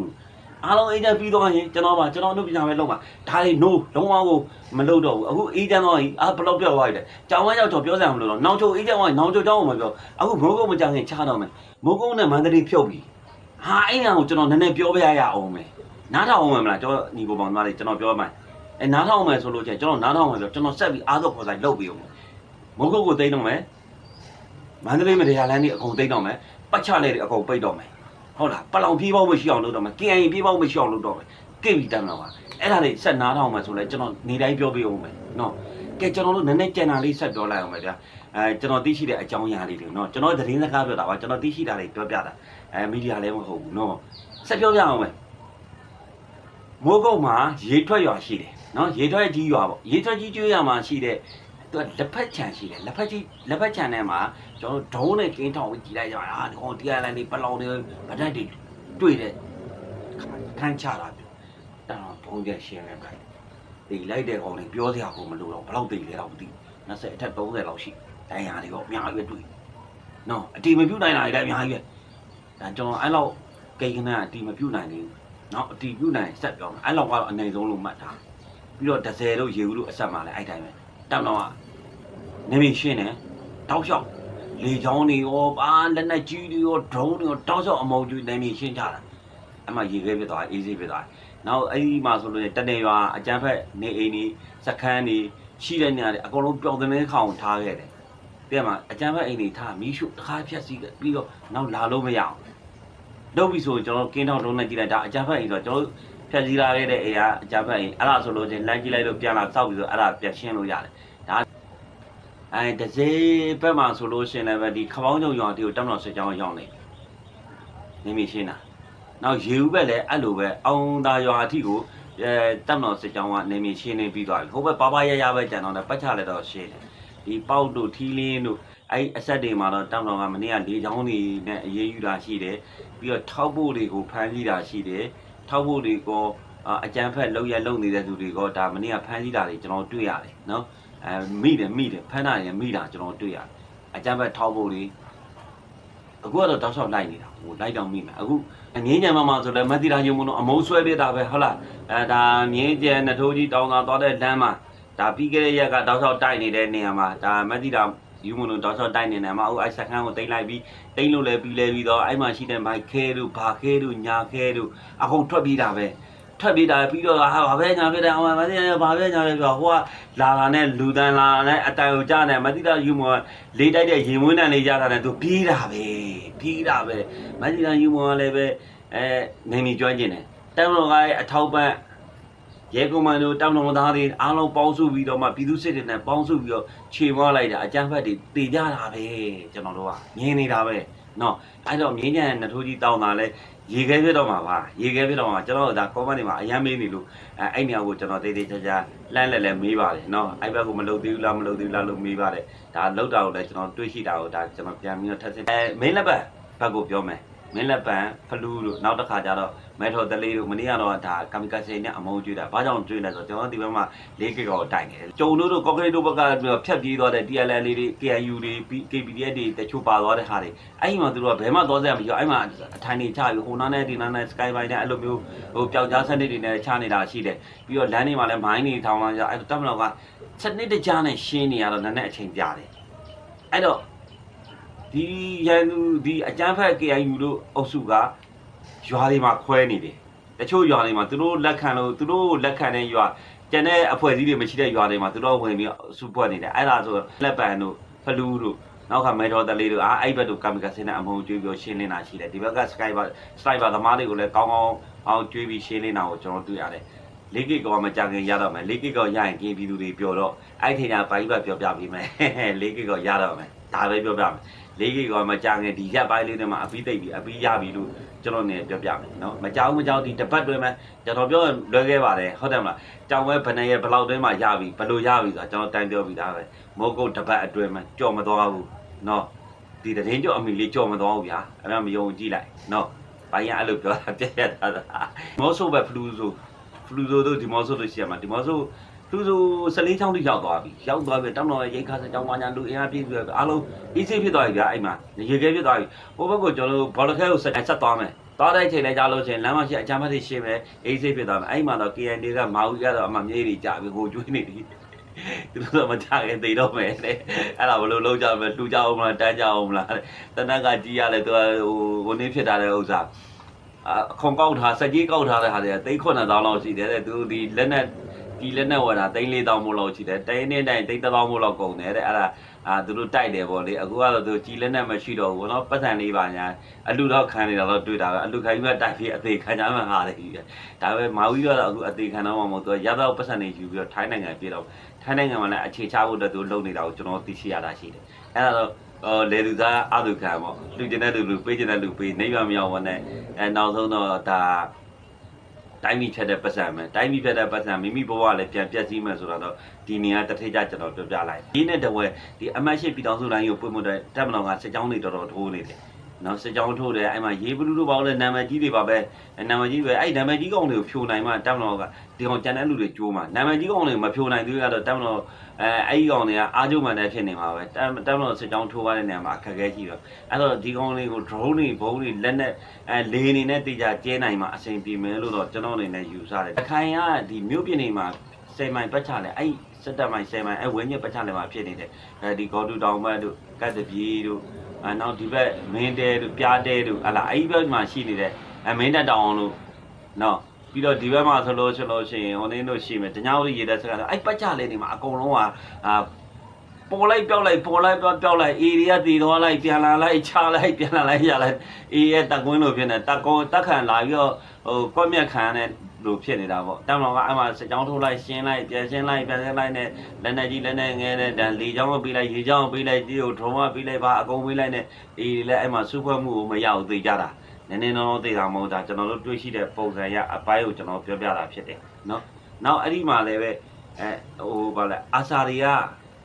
အားလုံးအေဂျင့်ပြီးတော့ရင်ကျွန်တော်ပါကျွန်တော်တို့ပညာပဲလုပ်ပါဒါတွေ no လုံးဝကိုမလုပ်တော့ဘူးအခုအေဂျင့်တော့အာဘလောက်ပြောက်သွားတယ်ကြောင်ဝမ်းရောက်တော့ပြောစရာမလိုတော့နောက်ချုပ်အေဂျင့်ကနောက်ချုပ်ကြောင်းကိုမပြောအခုမိုးကုတ်မကြခင်ချတော့မယ်မိုးကုတ်နဲ့မန္တလေးဖြုတ်ပြီဟာအဲ့ညာကိုကျွန်တော်နည်းနည်းပြောပြရရအောင်မယ် နားထောင်အောင်မယ်မလားကျွန်တော်ညီကိုပေါင်းသားလေးကျွန်တော်ပြောမှအဲနားထောင်အောင်မယ်ဆိုလို့ချင်းကျွန်တော်နားထောင်အောင်မယ်ဆိုကျွန်တော်ဆက်ပြီးအားတော့ခေါ်ဆိုင်လုပ်ပြီးအောင်မိုးကုတ်ကိုသိမ်းတော့မယ်မန္တလေးမတရားလမ်းကြီးအကုန်သိမ်းတော့မယ်ပတ်ချလေတွေအကုန်ပိတ်တော့မယ်ဟုတ်လားပလောင်ပြေးပေါက်မရှိအောင်လုပ်တော့မယ် KIA ပြေးပေါက်မရှိအောင်လုပ်တော့မယ်ကိတ်ပြီးတမ်းတော့ပါအဲ့ဒါတွေဆက်နားထောင်မှဆိုလဲကျွန်တော်နေတိုင်းပြောပြအောင်မယ်နော်ကဲကျွန်တော်တို့နည်းနည်းကြံတာလေးဆက်ပြောလိုက်အောင်မယ်ဗျာအဲကျွန်တော်သိရှိတဲ့အကြောင်းအရာလေးတွေနော်ကျွန်တော်သတင်းစကားပြောတာပါကျွန်တော်သိရှိတာတွေပြောပြတာအဲမီဒီယာလည်းမဟုတ်ဘူးနော်ဆက်ပြောပြအောင်မယ် မိုးကုတ်မှာရေထွက်ရွာရှိတယ်နော်ရေထွက်ကြီးရွာပေါ့ရေထွက်ကြီးကျွေးရမှာရှိတဲ့သူကလက်ဖက်ခြံရှိတယ်လက်ဖက်ကြီးလက်ဖက်ခြံထဲမှာကျွန်တော်ဒုံးနဲ့ကင်းထောင်ပြီးကြည်လိုက်ကြတာအာဒီကောင်တရားလိုင်းလေးပလောင်တွေဗဒတ်တွေတွေ့တဲ့ခန်းချတာပြောတန်တော့ဘုံကျရှင်းလိုက်ခိုင်းဒီလိုက်တဲ့ကောင်လေးပြောစရာကိုမလိုတော့ဘယ်လောက်သိလဲတော့မသိ20အထက်30လောက်ရှိဒိုင်ယာတွေရောအများကြီးပဲတွေ့နော်အတီမပြုတ်နိုင်တာတွေလည်းအများကြီးပဲဒါကျွန်တော်အဲ့လောက်ကိန်းကနအတီမပြုတ်နိုင်ဘူး နော်အတီပြုတ်နိုင်ဆက်ပြောမယ်အဲ့လောက်ကတော့အနေဆုံးလို့မှတ်ထားပြီးတော့10တို့ရေဦးတို့အဆက်မှလည်းအဲ့တိုင်းပဲတောက်တော့ကနေမရှင်းတယ်တောက်လျှောက်လေချောင်းတွေရောပါလက်နက်ကြီးတွေရောဒရုန်းတွေရောတောက်လျှောက်အမောက်ကြီးနိုင်မြင်ရှင်းကြတာအမှရေခဲဖြစ်သွားအေးဆေးဖြစ်သွားနောက်အဲ့ဒီမှာဆိုလို့တနေရွာအကျန်းဖက်နေအိမ်ကြီးစခန်းကြီးရှိတဲ့နေရာတွေအကုန်လုံးပျောက်တဲ့ခေါင်ထားခဲ့တယ်တဲ့မှာအကျန်းဖက်အိမ်တွေထားမီးရှို့တစ်ခါဖြတ်စီးပြီးတော့နောက်လာလို့မရအောင် လုပ်ပြီဆိုရင်ကျွန်တော်ကင်းထောက်လုံးနဲ့ကြည့်လိုက်ဒါအကျန်းဖက်အိမ်ဆိုတော့ကျွန်တော်ဖြတ်စည်းလာခဲ့တဲ့အိမ်ကအကျန်းဖက်အိမ်အဲ့ဒါဆိုလို့ချင်းလမ်းကြည့်လိုက်လို့ပြန်လာစောက်ပြီးဆိုအဲ့ဒါပြန်ရှင်းလို့ရတယ်အဲတစေဘက်မှာဆိုလို့ရှရင်လည်းပဲဒီခပေါင်းကြုံရွာတီကိုတက်မတော်ဆွေချောင်းရောက်နေနေမိရှင်းတာနောက်ရေဦးဘက်လည်းအဲ့လိုပဲအောင်သာရွာအထိကိုအဲတက်မတော်ဆွေချောင်းကနေမိရှင်းနေပြီးသွားပြီဟိုဘက်ပါပါရရပဲကြံတော့တယ်ပတ်ချလည်းတော့ရှင်းတယ်ဒီပေါက်တို့ထီးလင်းတို့ အဲ့အဆက်တွေမှာတော့တက်မတော်ကမနေ့ကလေချောင်းတွေနဲ့အေးအေးယူတာရှိတယ်ပြီးတော့ထောက်ဖို့တွေကိုဖမ်းဆီးတာရှိတယ်ထောက်ဖို့တွေကိုအကြမ်းဖက်လောက်ရလုံနေတဲ့သူတွေကဒါမနေ့ကဖမ်းဆီးတာတွေကျွန်တော်တွေ့ရတယ်နော်အဲမိတယ်မိတယ်ဖမ်းတာရင်မိတာကျွန်တော်တွေ့ရတယ်အကြမ်းဖက်ထောက်ဖို့လေအခုကတော့တောက်လျှောက်လိုက်နေတာဟိုလိုက်တော့မိမယ်အခုအငင်းညံမမဆိုလည်းမတိတာညုံမလို့အမုံဆွဲပြတာပဲဟုတ်လားအဲဒါမြင်းကျဲနထိုးကြီးတောင်းတာသွားတဲ့လမ်းမှာဒါပြီးခဲ့တဲ့ရက်ကတောက်လျှောက်တိုက်နေတဲ့နေရာမှာဒါမတိတာ ယူမလို့တောက်လျှောက်တိုက်နေတယ်မှာအခုအဲ့စခန်းကိုတိတ်လိုက်ပြီးတိတ်လို့လည်းပြီးလဲပြီးတော့အဲ့မှာရှိတဲ့မိုက်ခဲတို့ဘာခဲတို့ညာခဲတို့အကုန်ထွက်ပြေးတာပဲထွက်ပြေးတာပြီးတော့ဟာဘာပဲညာဖြစ်တယ်အောင်မသိရဘာပဲညာဖြစ်ပြောဟိုကလာလာနဲ့လူတန်လာနဲ့အတန်ကိုကြားနေမသိတာယူမောလေးတိုက်တဲ့ရင်မွေးတန်လေးကြားတာနဲ့သူပြေးတာပဲပြေးတာပဲမသိတာယူမောကလည်းပဲအဲနေမီကျွမ်းကျင်တယ်တမ်တော်ကအထောက်ပံ့ ရဲကွန်မန်ဒိုတောင်တော်သားတွေအားလုံးပေါင်းစုပြီးတော့မှပြည်သူစစ်တွေနဲ့ပေါင်းစုပြီးတော့ခြေမွားလိုက်တာအကြမ်းဖက်တွေတေကြတာပဲကျွန်တော်တို့ကငင်းနေတာပဲနော်အဲ့တော့ငင်းကြတဲ့နှထိုးကြီးတောင်းတာလဲရေခဲဖြစ်တော့မှာပါရေခဲဖြစ်တော့မှာကျွန်တော်ဒါကောမန့်တွေမှာအရန်မေးနေလို့အဲ့နေရာကိုကျွန်တော်တေးသေးချာချာလှမ်းလဲလဲမေးပါတယ်နော်အဲ့ဘက်ကိုမလုပ်သေးဘူးလားမလုပ်သေးဘူးလားလို့မေးပါတယ်ဒါလောက်တာကိုလည်းကျွန်တော်တွေးရှိတာကိုဒါကျွန်တော်ပြန်ပြီးတော့ထပ်စစ်အဲမင်းလက်ပတ်ဘက်ကိုပြောမယ်မင်းလက်ပံဖလူးလို့နောက်တစ်ခါကျတော့ မဲထော်တလေးတို့မနေ့ကတော့ဒါကမီကာဆေနဲ့အမုံကျွေးတာဘာကြောင့်ကျွေးလဲဆိုတော့ကျွန်တော်ဒီဘက်မှာ၄ကီကောတိုင်တယ်ကျုံတို့တို့ကော့ကရိတ်တို့ဘက်ကဖြတ်ပြေးသွားတဲ့ TLL လေးတွေ KNU တွေ KPDF တွေတချို့ပါသွားတဲ့ဟာတွေအဲ့ဒီမှာသူတို့ကဘယ်မှသွားစရာမရှိဘူးအဲ့မှာအထိုင်နေချပြီးဟိုနားနဲ့ဒီနားနဲ့ Sky Line နဲ့အဲ့လိုမျိုးဟိုပျောက်ကြားစနစ်တွေနဲ့ချနေတာရှိတယ်ပြီးတော့လမ်းတွေမှာလည်းမိုင်းတွေထောင်လာကြအဲ့တော့တက်မလောက်ကစနစ်တကျနဲ့ရှင်းနေရတော့နည်းနည်းအချိန်ပြတယ်အဲ့တော့ဒီရန်သူဒီအကြမ်းဖက် KIU တို့အုပ်စုက ရွာတွေမှာခွဲနေတယ်တချို့ရွာတွေမှာသူတို့လက်ခံလို့သူတို့လက်ခံတဲ့ရွာကျန်တဲ့အဖွဲ့အစည်းတွေမရှိတဲ့ရွာတွေမှာသူတို့ဝင်ပြီးစုဖွဲ့နေတယ်အဲ့ဒါဆိုလက်ပံတို့ဖလူးတို့နောက်ကမဲတော်တလေးတို့အားအဲ့ဘက်တို့ကမ်မီကာဆင်းနဲ့အမုံကျွေးပြီးရှင်းနေတာရှိတယ်ဒီဘက်က Skyper Sniper သမားတွေကိုလည်းကောင်းကောင်းအောင်ကျွေးပြီးရှင်းနေတာကိုကျွန်တော်တွေ့ရတယ်လေးကိကောမကြခင်ရတော့မယ်လေးကိကောရရင်ကင်းပြည်သူတွေပြောတော့အဲ့ထင်ညာပိုင်းဘက်ပြောပြပေးမယ်လေးကိကောရတော့မယ်ဒါပဲပြောပြမယ် လေးကီကမကြငယ်ဒီရက်ပိုင်းလေးတွေမှာအပြီးသိပ်ပြီးအပြီးရပြီလို့ကျွန်တော်နေပြောပြမယ်နော်မကြောက်မကြောက်ဒီတပတ်တွင်းမှာကျွန်တော်ပြောလွယ်ခဲ့ပါတယ်ဟုတ်တယ်မလားကြောင်ဝဲဘယ်နဲ့ရဘယ်လောက်တွင်းမှာရပြီဘယ်လိုရပြီဆိုတာကျွန်တော်တိုင်ပြောပြီးသားပဲမိုးကုတ်တပတ်အတွင်းမှာကြော်မသွားဘူးနော်ဒီတရင်ကြောအမိလေးကြော်မသွားဘူးဗျာအဲ့ဒါမယုံကြည့်လိုက်နော်ဘိုင်းရအဲ့လိုပြောတာပြက်ပြက်သားတာမောဆိုပဲဖလူဆိုဖလူဆိုတို့ဒီမောဆိုတို့ရှိရမှာဒီမောဆို သူဆို14ချောင်းတိရောက်သွားပြီရောက်သွားပြီတောင်းတော်ရဲ့ရိတ်ခါစကြောင်းမညာလူအင်အားပြည့်ပြီးတော့အားလုံးအေးဆေးဖြစ်သွားပြီဗျာအဲ့မှာရေခဲဖြစ်သွားပြီဟိုဘက်ကကျွန်တော်တို့ဘောလခဲကိုဆက်ဆက်သွားမယ်သွားတဲ့ချိန်လည်းကြားလို့ချင်းလမ်းမရှိအချမ်းမသိရှင်းမယ်အေးဆေးဖြစ်သွားမယ်အဲ့မှာတော့ KND ကမာဦးရတော့အမှမြေးတွေကြပြီကိုကျွေးနေပြီသူတို့မကြခင်သိတော့မယ်တဲ့အဲ့ဒါဘယ်လိုလုပ်ကြမလဲလှူကြအောင်မလားတန်းကြအောင်မလားတနက်ကကြီးရလဲသူကဟိုဟိုနည်းဖြစ်တာတဲ့ဥစ္စာအခွန်ကောက်ထားစက်ကြီးကောက်ထားတဲ့ဟာတွေသိန်း9000လောက်ရှိတယ်တဲ့သူဒီလက်နဲ့ ဒီလက်နဲ့ဝယ်တာသိန်း၄000မို့လောက်ရှိတယ်တိုင်းနဲ့တိုင်းသိန်း1000မို့လောက်ကုန်တယ်တဲ့အဲ့ဒါအာသူတို့တိုက်တယ်ပေါ့လေအခုကတော့သူကြီးလက်နဲ့မရှိတော့ဘူးနော်ပတ်စံလေးပါညာအလူတော့ခံနေတာတော့တွေ့တာပဲအလူခံပြီးတော့တိုက်ပြီးအသေးခံကြမှာဟာတယ်ကြီးပဲဒါပဲမာဝီကတော့အခုအသေးခံတော့မှမဟုတ်သူရတော့ပတ်စံနေယူပြီးတော့ထိုင်းနိုင်ငံပြေတော့ထိုင်းနိုင်ငံမှာလည်းအခြေချဖို့အတွက်သူလုပ်နေတာကိုကျွန်တော်သိရှိရတာရှိတယ်အဲ့ဒါတော့အော်လေလူသားအလူခံပေါ့လူကျင်တဲ့လူလူပေးကျင်တဲ့လူပေးနေရမရောက်ပါနဲ့အဲနောက်ဆုံးတော့ဒါ တိုင်းပြည်ဖြတ်တဲ့ပတ်စံမယ်တိုင်းပြည်ဖြတ်တဲ့ပတ်စံမိမိဘဝလည်းပြန်ပြည့်စည်မယ်ဆိုတော့ဒီနေရာတစ်ထိပ်ကြကျွန်တော်ပြောပြလိုက်ဒီနဲ့တဝဲဒီအမတ်ရှိပြည်တော်စုတိုင်းကိုပွင့်မတဲ့တက်မတော်ကစစ်ကြောင်းတွေတော်တော်ထိုးနေတယ် နော်စစ်ကြောင်းထိုးတယ်အဲ့မှာရေးဘလူးတို့ပေါ့လေနာမည်ကြီးတွေပါပဲနာမည်ကြီးပဲအဲ့နာမည်ကြီးကောင်တွေကိုဖြိုနိုင်မှတက်မတော်ကဒီကောင်ကြံတဲ့လူတွေကြိုးမှာနာမည်ကြီးကောင်တွေမဖြိုနိုင်သေးကတော့တက်မတော်အဲအဲ့ဒီကောင်တွေကအားကျုံမှန်တဲ့ဖြစ်နေမှာပဲတက်တက်မတော်စစ်ကြောင်းထိုးရတဲ့နေရာမှာအခက်အခဲရှိတော့အဲ့တော့ဒီကောင်လေးကို drone တွေဘုံတွေလက်နဲ့အဲလေနေနဲ့တေချာကျဲနိုင်မှာအဆင်ပြေမယ်လို့တော့ကျွန်တော်အနေနဲ့ယူဆတယ်။ခိုင်ကဒီမြို့ပြည်နေမှာဆယ်မိုင်ပတ်ချလဲအဲ့စက်တက်မိုင်ဆယ်မိုင်အဲ့ဝင်းညက်ပတ်ချလဲမှာဖြစ်နေတယ်။အဲဒီဂေါ်တူတောင်ဘက်တို့ကတ်တပြေတို့ အဲနောက်ဒီဘက်မင်းတဲတို့ပြားတဲတို့ဟလာအဲ့ဒီဘက်မှာရှိနေတဲ့အမင်းတက်တောင်တို့နော်ပြီးတော့ဒီဘက်မှာဆိုလို့ဆိုလို့ရှိရင်ဟိုနေတို့ရှိမယ်တ냐ဦးရေတဲ့စကားအဲ့ပတ်ချလဲနေမှာအကုန်လုံးကအာပေါ်လိုက်ပြောက်လိုက်ပေါ်လိုက်ပြောက်ပြောက်လိုက်အေရီးယားတည်သွားလိုက်ပြန်လာလိုက်ချလိုက်ပြန်လာလိုက်ရလိုက်အေးရဲ့တက်ကွင်းလိုဖြစ်နေတက်ကွန်တက်ခံလာပြီးတော့ဟိုကွက်မြက်ခံတဲ့ လိုဖြစ်နေတာပေါ့တမ်လောင်ကအမှစကြောင်းထိုးလိုက်ရှင်းလိုက်ပြန်ရှင်းလိုက်ပြန်ရှင်းလိုက်နဲ့လက်နဲ့ကြီးလက်နဲ့ငဲတဲ့တန်လေချောင်းကိုပြီးလိုက်ရေချောင်းကိုပြီးလိုက်တီးကိုထုံးကပြီးလိုက်ပါအကုန်ပြီးလိုက်နဲ့အေးလည်းအဲ့မှာစုဖွဲ့မှုကိုမရဘူးသိကြတာနည်းနည်းတော့သိတာမဟုတ်တာကျွန်တော်တို့တွေ့ရှိတဲ့ပုံစံရအပိုင်းကိုကျွန်တော်ပြောပြတာဖြစ်တယ်နော်နောက်အဲ့ဒီမှာလည်းပဲအဲဟိုဗာလဲအာစာတွေက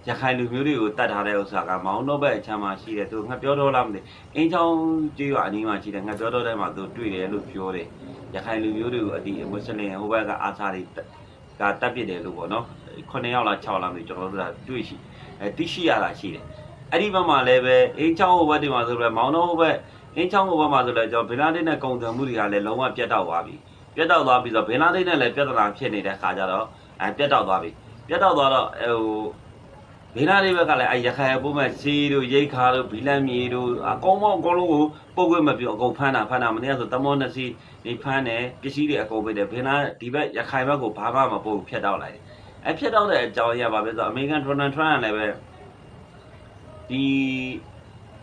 ရခိုင်လူမျိုးတွေကိုတတ်ထားတဲ့ဥစ္စာကမောင်းတော့ဘက်အချမ်းမှာရှိတယ်သူငှက်ပြောတော့လားမသိအင်းချောင်းကျေးရွာအနီးမှာရှိတယ်ငှက်ပြောတော့တဲ့မှာသူတွေ့တယ်လို့ပြောတယ် ရခိုင်လူမျိုးတွေကိုအဒီမွတ်စလင်ဟိုဘက်ကအာစာတွေကတက်ပစ်တယ်လို့ပေါ့နော်9ယောက်လား6လားမသိကျွန်တော်တို့ကတွေ့ရှိအဲသိရှိရတာရှိတယ်အဲ့ဒီဘက်မှာလည်းပဲအင်းချောင်းဟိုဘက်ဒီမှာဆိုလည်းမောင်းတော့ဟိုဘက်အင်းချောင်းဟိုဘက်မှာဆိုလည်းကျွန်တော်ဗီလာဒိတ်နဲ့ကုံတံမှုတွေကလည်းလုံးဝပြတ်တော့သွားပြီပြတ်တော့သွားပြီဆိုတော့ဗီလာဒိတ်နဲ့လည်းပြဿနာဖြစ်နေတဲ့ခါကြတော့အဲပြတ်တော့သွားပြီပြတ်တော့သွားတော့ဟို ဘေးနာလေးဘက်ကလည်းအဲရခိုင်ပုံမဲ့စီတို့ရိတ်ခါတို့ဘီလန်မြေတို့အကောင်မောင်းအကောင်လုံးကိုပုတ်ခွင့်မပြောအကောင်ဖမ်းတာဖမ်းတာမနေ့ကဆိုတမောနှစ်စီနေဖမ်းတယ်ပစ္စည်းတွေအကုန်ပိတ်တယ်ဘေးနာဒီဘက်ရခိုင်ဘက်ကိုဘာမှမပုတ်ဖြတ်တော့လိုက်တယ်အဲဖြတ်တော့တဲ့အကြောင်းရပါပဲဆိုအမေရိကန်ဒေါ်နယ်ထရန့်ကလည်းပဲဒီ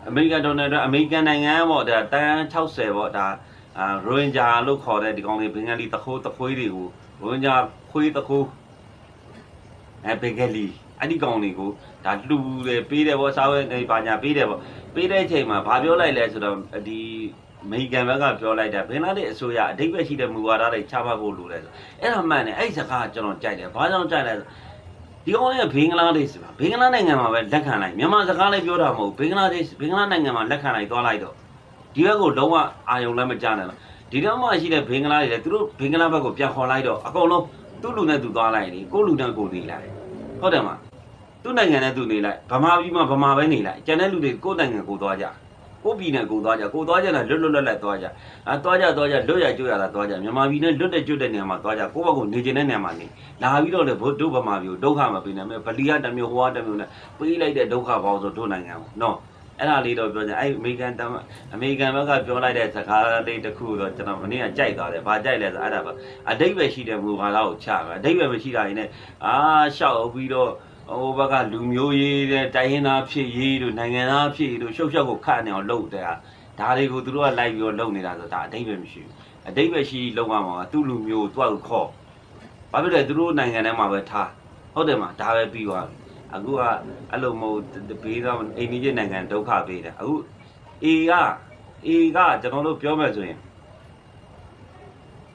အမေရိကန်ဒေါ်နယ်ထရန့်အမေရိကန်နိုင်ငံပေါ့ဒါတန်60ပေါ့ဒါအာရိုဟင်ဂျာလို့ခေါ်တဲ့ဒီကောင်လေးဘင်္ဂလီတခိုးတခွေးတွေကိုရိုဟင်ဂျာခွေးတခိုးအဲဘင်္ဂလီ အဲ့ဒီကောင်တွေကိုဒါလှူတယ်ပေးတယ်ပေါ့စားဝဲနေပါညာပေးတယ်ပေါ့ပေးတဲ့အချိန်မှာဘာပြောလိုက်လဲဆိုတော့ဒီအမေရိကန်ဘက်ကပြောလိုက်တာဘင်္ဂလားဒေ့ရှ်အစိုးရအဓိပ္ပာယ်ရှိတဲ့မူဝါဒတွေချမှတ်ဖို့လိုတယ်ဆိုအဲ့ဒါမှန်တယ်အဲ့ဒီစကားကကျွန်တော်ကြိုက်တယ်ဘာကြောင့်ကြိုက်လဲဆိုဒီကောင်လေးကဘင်္ဂလားဒေ့ရှ်ပါဘင်္ဂလားနိုင်ငံမှာပဲလက်ခံလိုက်မြန်မာစကားလေးပြောတာမဟုတ်ဘင်္ဂလားဒေ့ရှ်ဘင်္ဂလားနိုင်ငံမှာလက်ခံလိုက်သွားလိုက်တော့ဒီဘက်ကိုလုံးဝအာယုံလည်းမကြနဲ့လို့ဒီတော့မှရှိတဲ့ဘင်္ဂလားတွေလည်းသူတို့ဘင်္ဂလားဘက်ကိုပြန်ခေါ်လိုက်တော့အကုန်လုံးသူ့လူနဲ့သူသွားလိုက်လေကိုယ့်လူနဲ့ကိုယ်နေလိုက်ဟုတ်တယ်မ သူ့နိုင်ငံနဲ့သူနေလိုက်ဗမာပြည်မှာဗမာပဲနေလိုက်ကျန်တဲ့လူတွေကိုယ့်နိုင်ငံကိုသွားကြကိုယ့်ပြည်နဲ့ကိုယ်သွားကြကိုယ်သွားကြတာလွတ်လွတ်လပ်လပ်သွားကြအဲသွားကြသွားကြလွတ်ရကျွတ်ရတာသွားကြမြန်မာပြည်နဲ့လွတ်တဲ့ကျွတ်တဲ့နေရာမှာသွားကြကိုယ့်ဘက်ကိုနေကျင်တဲ့နေရာမှာနေလာပြီးတော့လေဘုတို့ဗမာပြည်ကိုဒုက္ခမပေးနိုင်မဲ့ဗလီကတစ်မျိုးဟိုကတစ်မျိုးနဲ့ပေးလိုက်တဲ့ဒုက္ခပေါင်းဆိုတို့နိုင်ငံကိုနော်အဲ့ဒါလေးတော့ပြောကြအဲ့အမေရိကန်တမအမေရိကန်ဘက်ကပြောလိုက်တဲ့စကားလေးတစ်ခုတော့ကျွန်တော်မနေ့ကကြိုက်သွားတယ်။ဘာကြိုက်လဲဆိုအဲ့ဒါပါအတိတ်ပဲရှိတဲ့မူဘာသာကိုချမယ်အတိတ်ပဲမရှိတာရင်လည်းအာရှောက်ပြီးတော့ ဟိုဘက်ကလူမျိုးရေးတဲ့တိုင်းရင်းသားဖြစ်ရေးတို့နိုင်ငံသားဖြစ်ရေးတို့ရှုပ်ရှောက်ကိုခတ်နေအောင်လုပ်တဲ့ဟာဒါတွေကိုသူတို့ကလိုက်ပြီးတော့လုပ်နေတာဆိုဒါအတိတ်ပဲမရှိဘူး။အတိတ်ပဲရှိလုပ်ရမှာကသူ့လူမျိုးကိုသူ့ကိုခေါ်ဘာဖြစ်လဲသူတို့နိုင်ငံထဲမှာပဲထားဟုတ်တယ်မဒါပဲပြီးသွားပြီအခုကအဲ့လိုမဟုတ်ဘေးတော့အိန္ဒိယနိုင်ငံဒုက္ခပေးတယ်အခု A က A ကကျွန်တော်တို့ပြောမယ်ဆိုရင်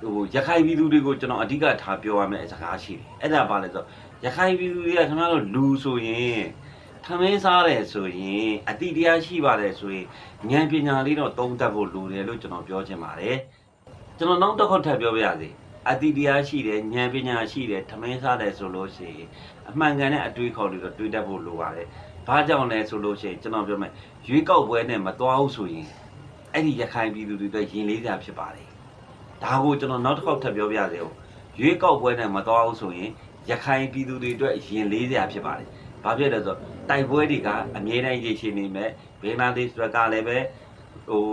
ဟိုရခိုင်ပြည်သူတွေကိုကျွန်တော်အဓိကထားပြောရမယ့်စကားရှိတယ်အဲ့ဒါဘာလဲဆိုတော့ ရခိုင်ပြည်သူတွေကခင်ဗျားတို့လူဆိုရင်ထမင်းစားတယ်ဆိုရင်အတိတရားရှိပါတယ်ဆိုရင်ဉာဏ်ပညာလေးတော့သုံးသပ်ဖို့လိုတယ်လို့ကျွန်တော်ပြောချင်ပါတယ်ကျွန်တော်နောက်တစ်ခေါက်ထပ်ပြောပြရစီအတိတရားရှိတယ်ဉာဏ်ပညာရှိတယ်ထမင်းစားတယ်ဆိုလို့ရှိရင်အမှန်ကန်တဲ့အတွေးခေါ်တွေတော့တွေးတတ်ဖို့လိုပါတယ်။ဘာကြောင့်လဲဆိုလို့ရှိရင်ကျွန်တော်ပြောမယ်ရွေးကောက်ပွဲနဲ့မတော်ဘူးဆိုရင်အဲ့ဒီရခိုင်ပြည်သူတွေအတွက်ရင်လေးစရာဖြစ်ပါတယ်။ဒါကိုကျွန်တော်နောက်တစ်ခေါက်ထပ်ပြောပြစေဦး။ရွေးကောက်ပွဲနဲ့မတော်ဘူးဆိုရင် ရခိုင်ပြည်သူတွေအတွက်ရင်လေးစရာဖြစ်ပါတယ်။ဘာဖြစ်လဲဆိုတော့တိုက်ပွဲတွေကအမြဲတမ်းရရှိနေမယ်။ဘင်္ဂလားဒေ့ရှ်ဘက်ကလည်းပဲဟို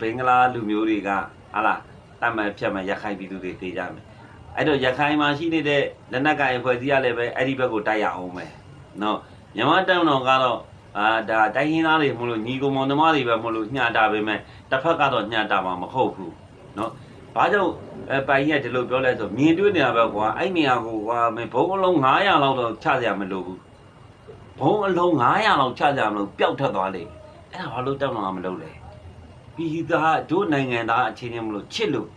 ဘင်္ဂလားလူမျိုးတွေကဟာလားတတ်မှတ်ဖြတ်မှတ်ရခိုင်ပြည်သူတွေတေးကြမယ်။အဲ့တော့ရခိုင်မှာရှိနေတဲ့လက်နက်ကင်အဖွဲ့အစည်းကလည်းပဲအဲ့ဒီဘက်ကိုတိုက်ရအောင်မယ်နော်မြန်မာတမ်တော်ကတော့အာဒါတိုင်းရင်းသားတွေမလို့ညီကောင်မောင်နှမတွေပဲမလို့ညှာတာပဲမဲ့တစ်ဖက်ကတော့ညှာတာမှာမဟုတ်ဘူးနော် ဘာကြောင့်အဲပိုင်ကြီးကဒီလိုပြောလဲဆိုမြင်တွေ့နေတာပဲကွာအဲ့နေရာကိုကွာမင်းဘုံအလုံး900လောက်တော့ချစရာမလိုဘူးဘုံအလုံး900လောက်ချစရာမလိုပျောက်ထွက်သွားလိမ့်မယ်အဲ့ဒါဘာလို့တမ်တော်ကမလုပ်လဲပြည်သားတို့နိုင်ငံသားအချင်းချင်းမလို့ချစ်လို့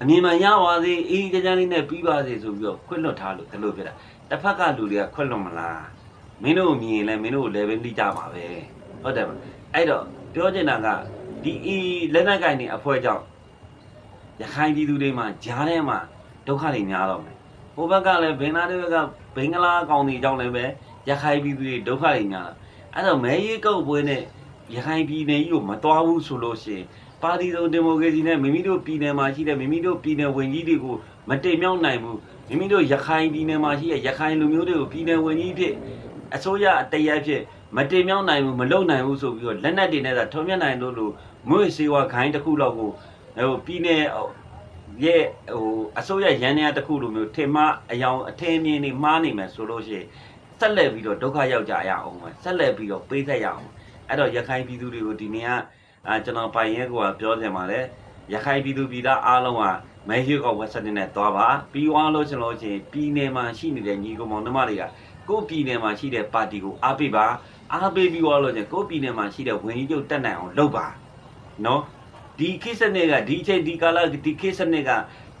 အမြင်မှန်ရပါစေအေးကြမ်းကြမ်းလေးနဲ့ပြီးပါစေဆိုပြီးတော့ခွင့်လွတ်ထားလို့ဒီလိုဖြစ်တာတစ်ဖက်ကလူတွေကခွင့်လွတ်မလားမင်းတို့မြင်ရင်လည်းမင်းတို့ level လိကြမှာပဲဟုတ်တယ်မအဲ့တော့ပြောချင်တာကဒီအေးလက်နက်ကင်နေအဖွဲကြောင့် ရခိုင်ပြည်သူတွေမှာကြားထဲမှာဒုက္ခတွေများတော့မယ်ဟိုဘက်ကလည်းဘင်္ဂလားဒေ့ရှ်ဘက်ကဘင်္ဂလားကောင်တွေကြောင့်လည်းပဲရခိုင်ပြည်သူတွေဒုက္ခတွေများတာအဲ့တော့မဲရီကုတ်ပွဲနဲ့ရခိုင်ပြည်နယ်ကြီးကိုမတော်ဘူးဆိုလို့ရှိရင်ပါတီစုံဒီမိုကရေစီနဲ့မိမိတို့ပြည်နယ်မှာရှိတဲ့မိမိတို့ပြည်နယ်ဝင်ကြီးတွေကိုမတိမ်မြောက်နိုင်ဘူးမိမိတို့ရခိုင်ပြည်နယ်မှာရှိတဲ့ရခိုင်လူမျိုးတွေကိုပြည်နယ်ဝင်ကြီးဖြစ်အစိုးရအတရဖြစ်မတိမ်မြောက်နိုင်ဘူးမလုံနိုင်ဘူးဆိုပြီးတော့လက်နက်တွေနဲ့သာထုံးမြတ်နိုင်လို့လို့မွေးစေဝါခိုင်းတစ်ခုလောက်ကို ဟိုပြည်နယ်ရဲ့ဟိုအစိုးရရန်နေရာတစ်ခုလိုမျိုးထင်မှားအယောင်အထင်းမြင်နေမှားနေမယ်ဆိုလို့ရှိရင်ဆက်လက်ပြီးတော့ဒုက္ခရောက်ကြရအောင်ပဲဆက်လက်ပြီးတော့ပေးဆက်ရအောင်အဲ့တော့ရခိုင်ပြည်သူတွေကိုဒီနေ့ကအာကျွန်တော်ပိုင်ရဲကိုကပြောချင်ပါတယ်ရခိုင်ပြည်သူပြည်သားအားလုံးကမဲရွေးကောက်ပွဲစနစ်နဲ့သွားပါပြီးသွားလို့ကျွန်တော်ချင်းပြည်နယ်မှာရှိနေတဲ့ညီကောင်မောင်နှမတွေကကိုယ့်ပြည်နယ်မှာရှိတဲ့ပါတီကိုအားပေးပါအားပေးပြီးသွားလို့ချင်းကိုယ့်ပြည်နယ်မှာရှိတဲ့ဝင်ကြီးချုပ်တက်နိုင်အောင်လုပ်ပါနော် ဒီခေတ်စနစ်ကဒီအချိန်ဒီကာလဒီခေတ်စနစ်က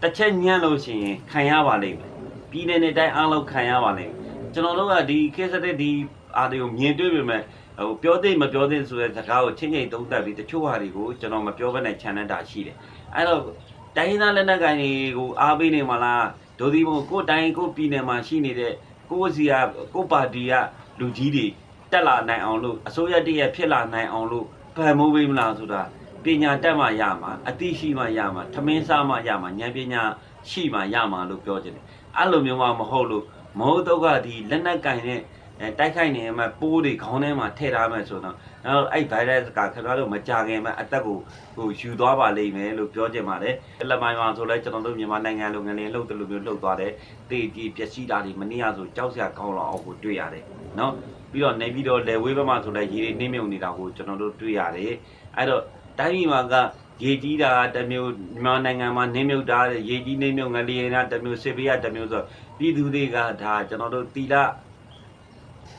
တစ်ချက်ညံ့လို့ရှိရင်ခံရပါလိမ့်မယ်ပြည်နယ်နဲ့တိုင်းအားလုံးခံရပါလိမ့်မယ်ကျွန်တော်တို့ကဒီခေတ်စနစ်ဒီအားတွေကိုမြင်တွေ့ပေမဲ့ဟိုပြောသိမပြောသိဆိုတဲ့စကားကိုချင်းချင်းသုံးသပ်ပြီးတချို့ဟာတွေကိုကျွန်တော်မပြောဘဲနဲ့ခြံနေတာရှိတယ်အဲ့တော့တိုင်းရင်းသားလက်နက်ကိုင်တွေကိုအားပေးနေမလားဒိုဒီမို့ကိုယ်တိုင်းကိုယ်ပြည်နယ်မှာရှိနေတဲ့ကိုယ်စီကကိုယ်ပါတီကလူကြီးတွေတက်လာနိုင်အောင်လို့အစိုးရတည်းရဖြစ်လာနိုင်အောင်လို့ဗန်မိုးပေးမလားဆိုတာ ပညာတက်မှရမှာအသိရှိမှရမှာထမင်းစားမှရမှာဉာဏ်ပညာရှိမှရမှာလို့ပြောချင်တယ်အဲ့လိုမျိုးမှမဟုတ်လို့မဟုတ်တော့ကဒီလက်နက်ကင်တဲ့အဲတိုက်ခိုက်နေမှပိုးတွေခေါင်းထဲမှာထည့်ထားမယ်ဆိုတော့နောက်အဲ့ virus ကခင်ဗျားတို့မကြခင်မှာအသက်ကိုဟိုယူသွားပါလိမ့်မယ်လို့ပြောချင်ပါတယ်။လက်မိုင်းမှာဆိုလဲကျွန်တော်တို့မြန်မာနိုင်ငံလူငယ်တွေလှုပ်တယ်လို့မျိုးလှုပ်သွားတယ်။တေကြီးပျက်စီးတာတွေမနေ့ကဆိုကြောက်စရာကောင်းလောက်အောင်ကိုတွေ့ရတယ်နော်။ပြီးတော့နေပြီးတော့လေဝေးဘက်မှာဆိုလဲရေတွေနှိမ့်မြုံနေတာကိုကျွန်တော်တို့တွေ့ရတယ်။အဲ့တော့ တိုင်းပြည်မှာကရေကြီးတာတစ်မျိုးမြန်မာနိုင်ငံမှာနှိမ့်မြုပ်တာရေကြီးနှိမ့်မြုံငလျင်တာတစ်မျိုးစစ်ပေးရတစ်မျိုးဆိုပြည်သူတွေကဒါကျွန်တော်တို့တီလာ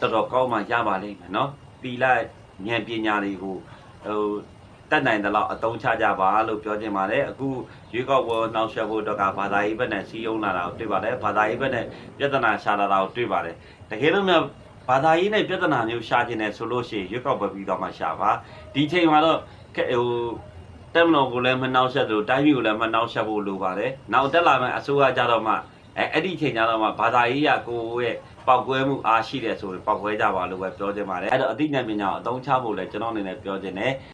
တော်တော်ကောင်းမှရပါလိမ့်မယ်နော်။တီလာဉာဏ်ပညာတွေကိုဟိုတတ်နိုင်တဲ့လောက်အသုံးချကြပါလို့ပြောချင်ပါတယ်။အခုရွေးကောက်ပွဲနှောက်ယှက်ဖို့တော့ကဘာသာရေးဘက်နဲ့စီးယုံလာတာကိုတွေ့ပါတယ်။ဘာသာရေးဘက်နဲ့ပြဿနာရှာလာတာကိုတွေ့ပါတယ်။တကယ်လို့များဘာသာရေးနဲ့ပြဿနာမျိုးရှာခြင်းနဲ့ဆိုလို့ရှိရင်ရွေးကောက်ပွဲပြီးတော့မှရှာပါ။ဒီချိန်မှာတော့ကဲ ဟိုတက်မတော်ကိုလည်းမနှောက်ယှက်လို့တိုင်းပြည်ကိုလည်းမနှောက်ယှက်ဖို့လိုပါတယ်နောက်တက်လာမယ့်အစိုးရကြတော့မှအဲအဲ့ဒီချိန်ကြတော့မှဘာသာရေးရကိုယ့်ရဲ့ပောက်ကွဲမှုအားရှိတယ်ဆိုရင်ပောက်ကွဲကြပါလို့ပဲပြောချင်ပါတယ်အဲ့တော့အသိဉာဏ်ပညာကိုအသုံးချဖို့လည်းကျွန်တော်အနေနဲ့ပြောချင်တယ်